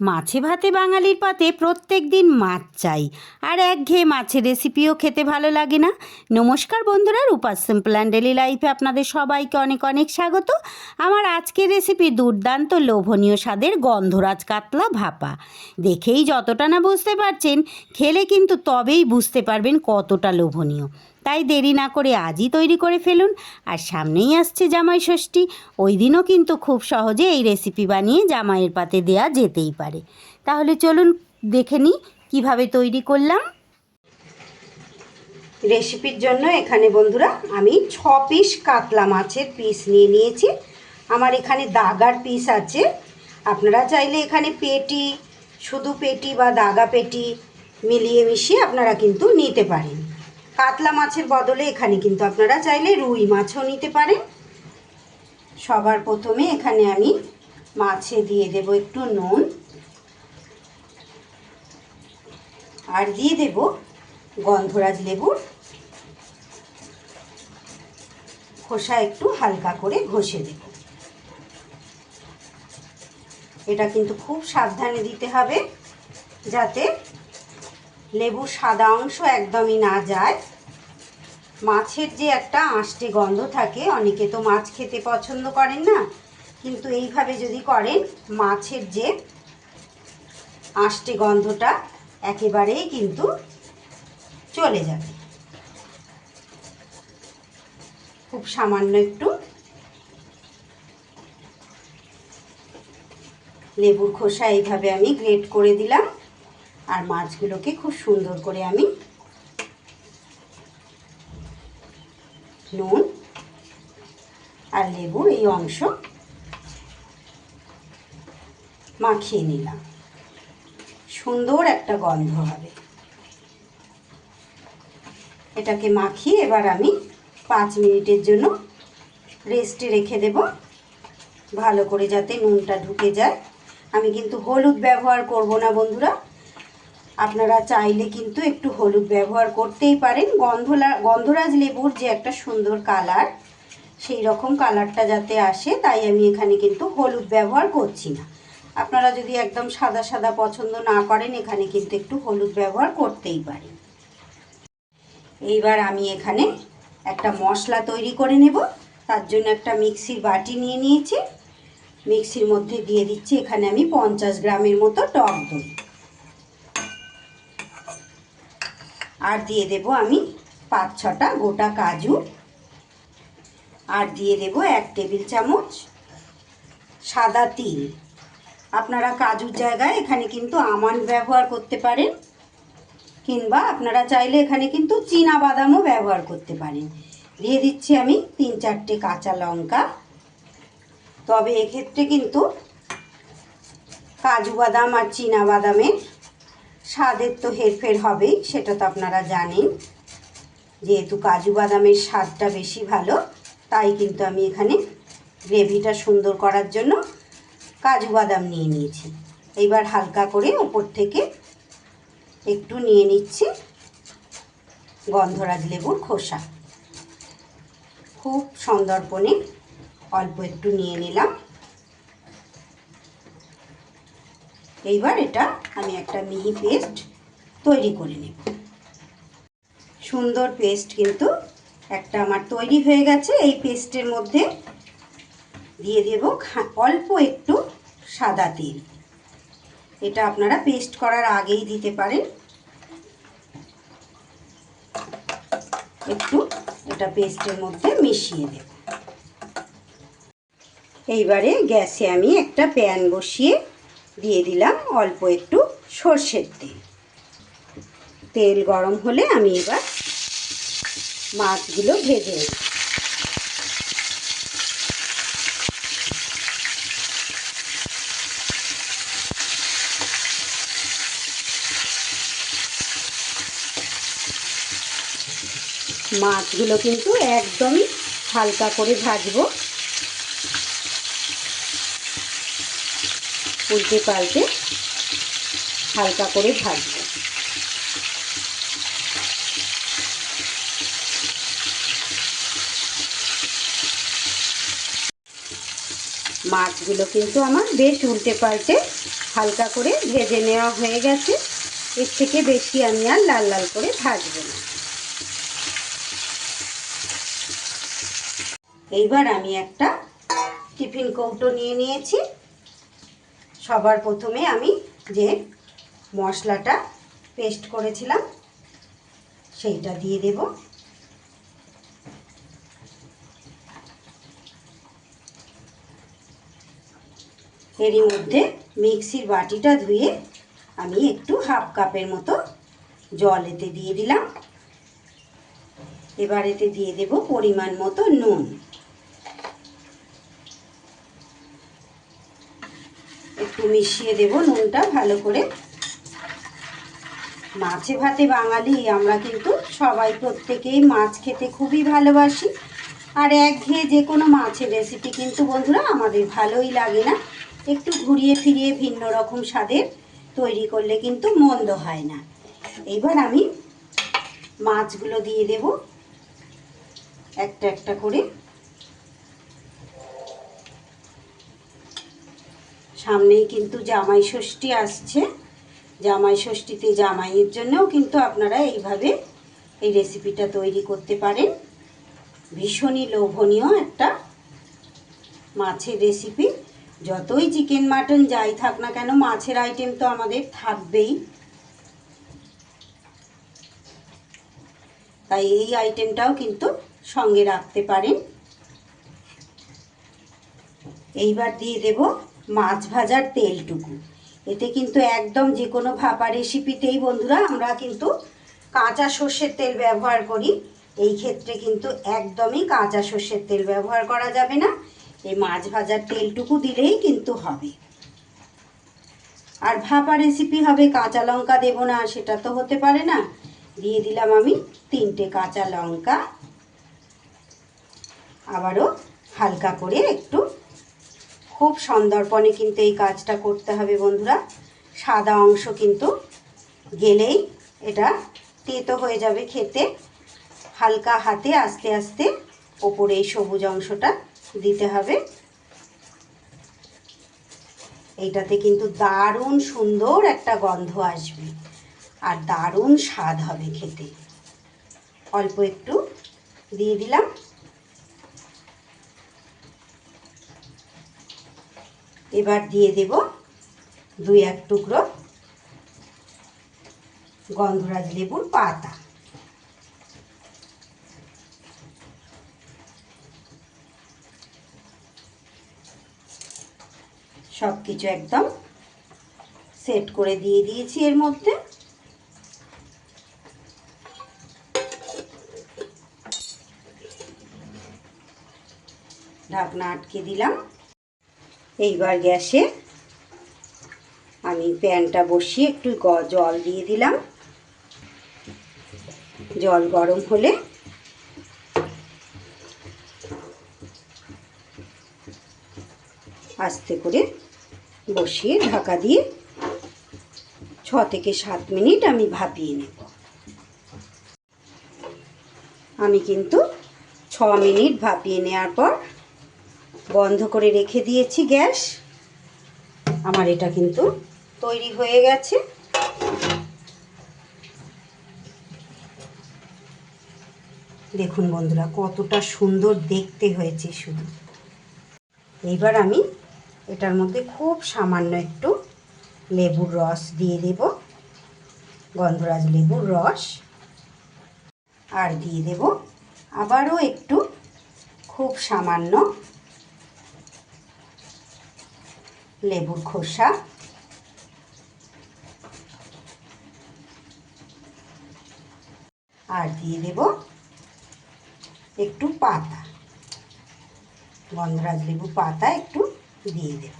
মাছে ভাতে বাঙালির পাতে প্রত্যেক দিন মাছ চাই। আর একঘেয়ে মাছের রেসিপিও খেতে ভালো লাগে না। নমস্কার বন্ধুরা রূপার সিম্পল অ্যান্ড ডেলি লাইফে আপনাদের সবাইকে অনেক অনেক স্বাগত। আমার আজকের রেসিপি দুর্দান্ত লোভনীয় স্বাদের গন্ধরাজ কাতলা ভাপা। দেখেই যতটা না বুঝতে পারছেন, খেলে কিন্তু তবেই বুঝতে পারবেন কতটা লোভনীয়। তাই দেরি না করে আজই তৈরি করে ফেলুন। আর সামনেই আসছে জামাই ষষ্ঠী। ওই দিনও কিন্তু খুব সহজে এই রেসিপি বানিয়ে জামাইয়ের পাতে দেয়া যেতেই পারে। তাহলে চলুন দেখে নিই কীভাবে তৈরি করলাম। রেসিপির জন্য এখানে বন্ধুরা আমি ছ পিস কাতলা মাছের পিস নিয়ে নিয়েছি। আমার এখানে দাগার পিস আছে। আপনারা চাইলে এখানে পেটি, শুধু পেটি বা দাগা পেটি মিলিয়ে মিশিয়ে আপনারা কিন্তু নিতে পারেন। কাতলা মাছের বদলে এখানে কিন্তু আপনারা চাইলে রুই মাছও নিতে পারেন। সবার প্রথমে এখানে আমি মাছে দিয়ে দেব একটু নুন। আর দিয়ে দেব গন্ধরাজ লেবুর। খোসা একটু হালকা করে ঘষে দেব। এটা কিন্তু খুব সাবধানে দিতে হবে যাতে লেবুর সাদা অংশ একদমই না যায়। মাছের যে একটা আষ্টে গন্ধ থাকে, অনেকে তো মাছ খেতে পছন্দ করেন না, কিন্তু এইভাবে যদি করেন, মাছের যে আষ্টে গন্ধটা একেবারেই কিন্তু চলে যাবে। খুব সামান্য একটু লেবুর খোসা এইভাবে আমি গ্রেট করে দিলাম। আর মাছগুলোকে খুব সুন্দর করে আমি নুন আর লেবুর এই অংশ মাখিয়ে নিলাম। সুন্দর একটা গন্ধ হবে। এটাকে মাখিয়ে এবার আমি পাঁচ মিনিটের জন্য রেস্টে রেখে দেব। ভালো করে যাতে নুনটা ঢুকে যায়। আমি কিন্তু হলুদ ব্যবহার করব না বন্ধুরা। আপনারা চাইলে কিন্তু একটু হলুদ ব্যবহার করতেই পারেন। গন্ধলা, গন্ধরাজ লেবুর যে একটা সুন্দর কালার, সেই রকম কালারটা যাতে আসে, তাই আমি এখানে কিন্তু হলুদ ব্যবহার করছি না। আপনারা যদি একদম সাদা সাদা পছন্দ না করেন, এখানে কিন্তু একটু হলুদ ব্যবহার করতেই পারেন। এইবার আমি এখানে একটা মশলা তৈরি করে নেব। তার জন্য একটা মিক্সির বাটি নিয়ে নিয়েছি। মিক্সির মধ্যে দিয়ে দিচ্ছি, এখানে আমি পঞ্চাশ গ্রামের মতো টক দই। আর দিয়ে দেব আমি পাঁচ ছটা গোটা কাজু। আর দিয়ে দেব এক টেবিল চামচ সাদা তিল। আপনারা কাজুর জায়গায় এখানে কিন্তু আমান ব্যবহার করতে পারেন, কিংবা আপনারা চাইলে এখানে কিন্তু চীনা বাদামও ব্যবহার করতে পারেন। দিয়ে দিচ্ছি আমি তিন চারটে কাঁচা লঙ্কা। তবে এক্ষেত্রে কিন্তু কাজু বাদাম আর চীনা বাদামের স্বাদের তো হেরফের হবেই, সেটা তো আপনারা জানেন। যেহেতু কাজু বাদামের স্বাদটা বেশি ভালো, তাই কিন্তু আমি এখানে গ্রেভিটা সুন্দর করার জন্য কাজু বাদাম নিয়ে নিয়েছি। এইবার হালকা করে ওপর থেকে একটু নিয়ে নিচ্ছি গন্ধরাজ লেবুর খোসা। খুব সন্দর্পণে অল্প একটু নিয়ে নিলাম। এইবার এটা আমি একটা মিহি পেস্ট তৈরি করে নেব। সুন্দর পেস্ট কিন্তু একটা আমার তৈরি হয়ে গেছে। এই পেস্টের মধ্যে দিয়ে দেব অল্প একটু সাদা তেল। এটা আপনারা পেস্ট করার আগেই দিতে পারেন। একটু এটা পেস্টের মধ্যে মিশিয়ে দেব। এইবারে গ্যাসে আমি একটা প্যান বসিয়ে দিয়ে দিলাম অল্প একটু সর্ষের তেল। তেল গরম হলে আমি এবার মাছগুলো ভেজে নেব। মাছগুলো কিন্তু একদমই হালকা করে ভাজবো। উল্টে পাল্টে হালকা করে ভাজবো। মাছগুলো কিন্তু আমার বেশ উল্টে পাল্টে হালকা করে ভেজে নেওয়া হয়ে গেছে। এর থেকে বেশি আমি আর লাল লাল করে ভাজবো না। এইবার আমি একটা টিফিন কৌটো নিয়ে নিয়েছি। সবার প্রথমে আমি যে মশলাটা পেস্ট করেছিলাম, সেইটা দিয়ে দেব। এরই মধ্যে মিক্সির বাটিটা ধুয়ে আমি একটু হাফ কাপের মতো জল এতে দিয়ে দিলাম। এবার এতে দিয়ে দেব পরিমাণ মতো নুন। একটু মিশিয়ে দেব নুনটা ভালো করে। মাছে ভাতে বাঙালি, আমরা কিন্তু সবাই প্রত্যেকেই মাছ খেতে খুবই ভালোবাসি। আর একঘেয়ে যে কোনো মাছের রেসিপি কিন্তু বন্ধুরা আমাদের ভালোই লাগে না। একটু ঘুরিয়ে ফিরিয়ে ভিন্ন রকম স্বাদের তৈরি করলে কিন্তু মন্দ হয় না। এবার আমি মাছগুলো দিয়ে দেব। একটা একটা করে। সামনেই কিন্তু জামাই ষষ্ঠী আসছে। জামাই ষষ্ঠীতে জামাইয়ের জন্যও কিন্তু আপনারা এইভাবে এই রেসিপিটা তৈরি করতে পারেন। ভীষণই লোভনীয় একটা মাছের রেসিপি যতই চিকেন মাটন যাই থাক না কেন, মাছের আইটেম তো আমাদের থাকবেই। তাই এই আইটেমটাও কিন্তু সঙ্গে রাখতে পারেন। এইবার দিয়ে দেব মাছ ভাজার তেলটুকু। এতে কিন্তু একদম যে কোনো ভাপা রেসিপিতেই বন্ধুরা আমরা কিন্তু কাঁচা সর্ষের তেল ব্যবহার করি। এই ক্ষেত্রে কিন্তু একদমই কাঁচা সর্ষের তেল ব্যবহার করা যাবে না। এই মাছ ভাজার তেলটুকু দিলেই কিন্তু হবে। আর ভাপা রেসিপি হবে কাঁচা লঙ্কা দেবো না, সেটা তো হতে পারে না। দিয়ে দিলাম আমি তিনটে কাঁচা লঙ্কা। আবারও হালকা করে একটু খুব সন্দর্পণে কিন্তু এই কাজটা করতে হবে বন্ধুরা। সাদা অংশ কিন্তু গেলেই এটা তেতো হয়ে যাবে খেতে। হালকা হাতে আস্তে আস্তে ওপরে এই সবুজ অংশটা দিতে হবে। এইটাতে কিন্তু দারুণ সুন্দর একটা গন্ধ আসবে আর দারুণ স্বাদ হবে খেতে। অল্প একটু দিয়ে দিলাম। এবার দিয়ে দেব দুই এক টুকরো গন্ধরাজ লেবুর পাতা। সব কিছু একদম সেট করে দিয়ে দিয়েছি এর মধ্যে। ঢাকনা আটকে দিলাম। এইবার গ্যাসে আমি প্যানটা বসিয়ে একটু জল দিয়ে দিলাম। জল গরম হলে আস্তে করে বসিয়ে ঢাকা দিয়ে ছ থেকে সাত মিনিট আমি ভাপিয়ে নেব। আমি কিন্তু ছ মিনিট ভাপিয়ে নেওয়ার পর বন্ধ করে রেখে দিয়েছি গ্যাস। আমার এটা কিন্তু তৈরি হয়ে গেছে। দেখুন বন্ধুরা, কতটা সুন্দর দেখতে হয়েছে শুধু। এইবার আমি এটার মধ্যে খুব সামান্য একটু লেবুর রস দিয়ে দেব, গন্ধরাজ লেবুর রস। আর দিয়ে দেব আবারও একটু খুব সামান্য লেবুর খোসা। আর দিয়ে দেব একটু পাতা। গন্ধরাজ লেবু পাতা একটু দিয়ে দেব।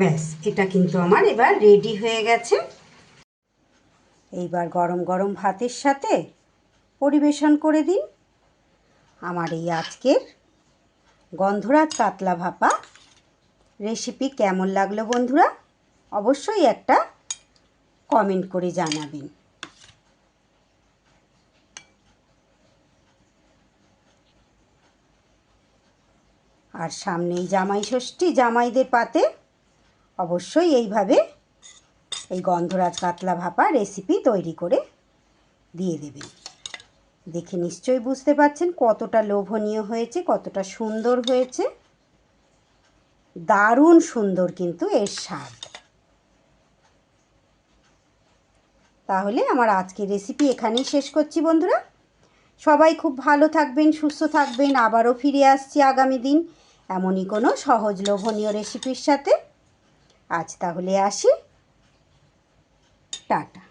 ব্যাস, এটা কিন্তু আমার এবার রেডি হয়ে গেছে। এইবার গরম গরম ভাতের সাথে পরিবেশন করে দিন। আমার এই আজকের গন্ধরাজ কাতলা ভাপা রেসিপি কেমন লাগল বন্ধুরা? অবশ্যই একটা কমেন্ট করে জানাবেন। আর সামনেই জামাই ষষ্ঠী, জামাইদের পাতে অবশ্যই এইভাবে এই গন্ধরাজ কাতলা ভাপা রেসিপি তৈরি করে দিয়ে দেবেন। দেখে নিশ্চয়ই বুঝতে পারছেন কতটা লোভনীয় হয়েছে, কতটা সুন্দর হয়েছে। দারুণ সুন্দর কিন্তু এর স্বাদ। তাহলে আমার আজকের রেসিপি এখানেই শেষ করছি বন্ধুরা। সবাই খুব ভালো থাকবেন, সুস্থ থাকবেন, আবারও ফিরে আসছি আগামী দিন এমনই কোনো সহজ লোভনীয় রেসিপির সাথে। আজ তাহলে আসি। টাটা।